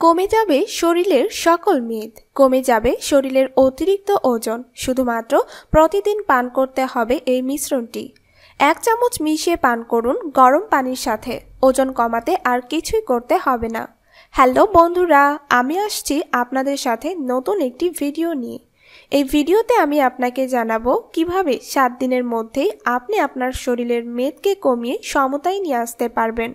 কমে যাবে শরীরের সকল মেদ, কমে যাবে শরীরের অতিরিক্ত ওজন, শুধুমাত্র প্রতিদিন পান করতে হবে এই মিশ্রণটি। এক চামচ মিশিয়ে পান করুন গরম পানির সাথে, ওজন কমাতে আর কিছুই করতে হবে না। হ্যালো বন্ধুরা, আমি আসছি আপনাদের সাথে নতুন একটি ভিডিও নিয়ে। এই ভিডিওতে আমি আপনাকে জানাব কীভাবে সাত দিনের মধ্যেই আপনি আপনার শরীরের মেদকে কমিয়ে সমতায় নিয়ে আসতে পারবেন।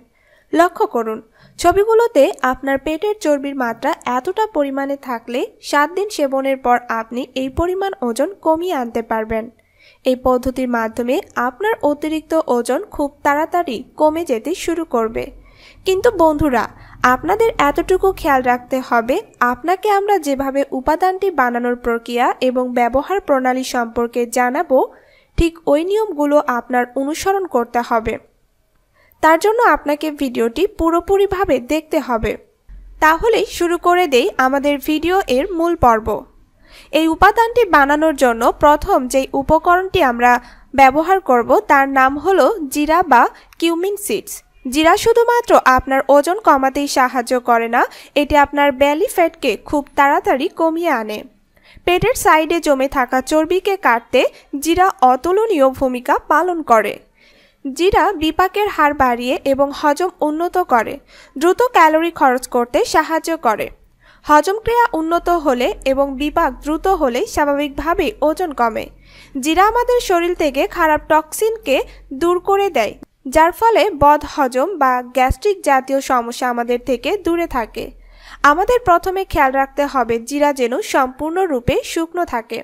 লক্ষ্য করুন, ছবিগুলোতে আপনার পেটের চর্বির মাত্রা এতটা পরিমাণে থাকলে সাত দিন সেবনের পর আপনি এই পরিমাণ ওজন কমিয়ে আনতে পারবেন। এই পদ্ধতির মাধ্যমে আপনার অতিরিক্ত ওজন খুব তাড়াতাড়ি কমে যেতে শুরু করবে। কিন্তু বন্ধুরা, আপনাদের এতটুকু খেয়াল রাখতে হবে, আপনাকে আমরা যেভাবে উপাদানটি বানানোর প্রক্রিয়া এবং ব্যবহার প্রণালী সম্পর্কে জানাব, ঠিক ওই নিয়মগুলো আপনার অনুসরণ করতে হবে। তার জন্য আপনাকে ভিডিওটি পুরোপুরিভাবে দেখতে হবে। তাহলেই শুরু করে দেই আমাদের ভিডিও এর মূল পর্ব। এই উপাদানটি বানানোর জন্য প্রথম যেই উপকরণটি আমরা ব্যবহার করব তার নাম হলো জিরা বা কিউমিন সিডস। জিরা শুধুমাত্র আপনার ওজন কমাতেই সাহায্য করে না, এটি আপনার ব্যালি ফ্যাটকে খুব তাড়াতাড়ি কমিয়ে আনে। পেটের সাইডে জমে থাকা চর্বিকে কাটতে জিরা অতুলনীয় ভূমিকা পালন করে। জিরা বিপাকের হার বাড়িয়ে এবং হজম উন্নত করে, দ্রুত ক্যালোরি খরচ করতে সাহায্য করে। হজম ক্রিয়া উন্নত হলে এবং বিপাক দ্রুত হলে স্বাভাবিকভাবেই ওজন কমে। জিরা আমাদের শরীর থেকে খারাপ টক্সিনকে দূর করে দেয়, যার ফলে বদ হজম বা গ্যাস্ট্রিক জাতীয় সমস্যা আমাদের থেকে দূরে থাকে। আমাদের প্রথমে খেয়াল রাখতে হবে জিরা যেন সম্পূর্ণরূপে শুকনো থাকে।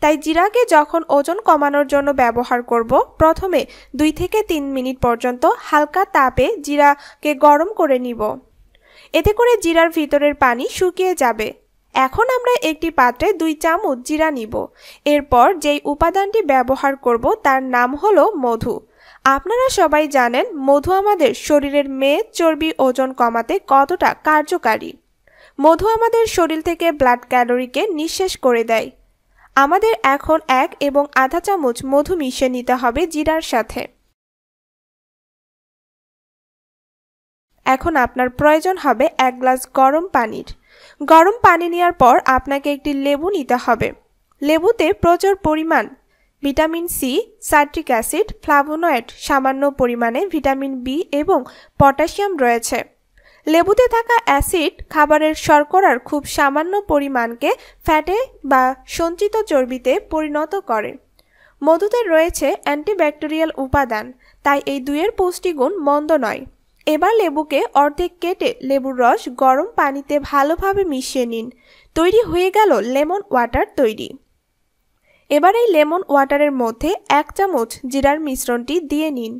তাই জিরাকে যখন ওজন কমানোর জন্য ব্যবহার করব, প্রথমে দুই থেকে তিন মিনিট পর্যন্ত হালকা তাপে জিরাকে গরম করে নিব। এতে করে জিরার ভিতরের পানি শুকিয়ে যাবে। এখন আমরা একটি পাত্রে দুই চামচ জিরা নিব। এরপর যেই উপাদানটি ব্যবহার করব তার নাম হলো মধু। আপনারা সবাই জানেন, মধু আমাদের শরীরের মেদ, চর্বি, ওজন কমাতে কতটা কার্যকারী। মধু আমাদের শরীর থেকে ব্লাড ক্যালোরিকে নিঃশেষ করে দেয়। আমাদের এখন এক এবং আধা চামচ মধু মিশিয়ে নিতে হবে জিরার সাথে। এখন আপনার প্রয়োজন হবে এক গ্লাস গরম পানির। গরম পানি নেওয়ার পর আপনাকে একটি লেবু নিতে হবে। লেবুতে প্রচুর পরিমাণ vitamin C, citric acid, flavonoid, সামান্য পরিমাণে ভিটামিন বি এবং পটাশিয়াম রয়েছে। লেবুতে থাকা অ্যাসিড খাবারের শর্করার খুব সামান্য পরিমাণকে ফ্যাটে বা সঞ্চিত চর্বিতে পরিণত করে। মধুতে রয়েছে অ্যান্টিব্যাকটেরিয়াল উপাদান, তাই এই দুইয়ের পুষ্টিগুণ মন্দ নয়। এবার লেবুকে অর্ধেক কেটে লেবুর রস গরম পানিতে ভালোভাবে মিশিয়ে নিন। তৈরি হয়ে গেল লেমন ওয়াটার তৈরি। এবার এই লেমন ওয়াটারের মধ্যে এক চামচ জিরার মিশ্রণটি দিয়ে নিন।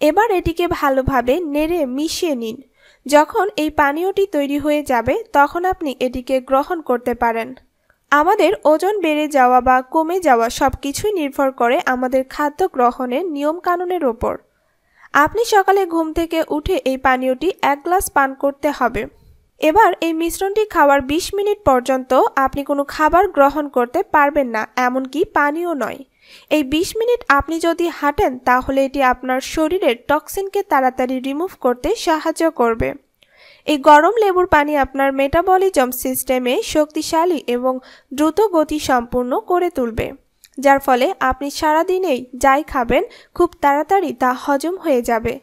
এবার এটিকে ভালোভাবে নেড়ে মিশিয়ে নিন। যখন এই পানীয়টি তৈরি হয়ে যাবে, তখন আপনি এটিকে গ্রহণ করতে পারেন। আমাদের ওজন বেড়ে যাওয়া বা কমে যাওয়া সব কিছুই নির্ভর করে আমাদের খাদ্য গ্রহণের নিয়মকানুনের ওপর। আপনি সকালে ঘুম থেকে উঠে এই পানীয়টি এক গ্লাস পান করতে হবে। এবার এই মিশ্রণটি খাওয়ার ২০ মিনিট পর্যন্ত আপনি কোনো খাবার গ্রহণ করতে পারবেন না, এমনকি পানীয় নয়। এই ২০ মিনিট আপনি যদি হাঁটেন, তাহলে এটি আপনার শরীরের টক্সিনকে তাড়াতাড়ি রিমুভ করতে সাহায্য করবে। এই গরম লেবুর পানি আপনার মেটাবলিজম সিস্টেমে শক্তিশালী এবং দ্রুত গতি সম্পূর্ণ করে তুলবে, যার ফলে আপনি সারাদিনেই যাই খাবেন খুব তাড়াতাড়ি তা হজম হয়ে যাবে।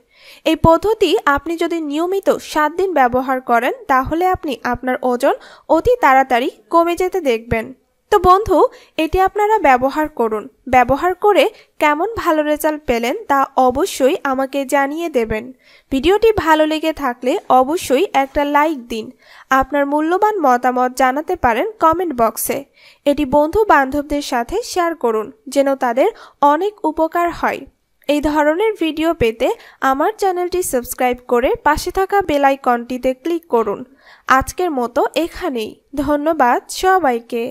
এই পদ্ধতি আপনি যদি নিয়মিত সাত দিন ব্যবহার করেন, তাহলে আপনি আপনার ওজন অতি তাড়াতাড়ি কমে যেতে দেখবেন। তো বন্ধু, এটি আপনারা ব্যবহার করুন। ব্যবহার করে কেমন ভালো রেজাল্ট পেলেন তা অবশ্যই আমাকে জানিয়ে দেবেন। ভিডিওটি ভালো লেগে থাকলে অবশ্যই একটা লাইক দিন। আপনার মূল্যবান মতামত জানাতে পারেন কমেন্ট বক্সে। এটি বন্ধু বান্ধবদের সাথে শেয়ার করুন, যেন তাদের অনেক উপকার হয়। এই ধরনের ভিডিও পেতে আমার চ্যানেলটি সাবস্ক্রাইব করে পাশে থাকা বেল আইকনটিতে ক্লিক করুন। আজকের মতো এখানেই। ধন্যবাদ সবাইকে।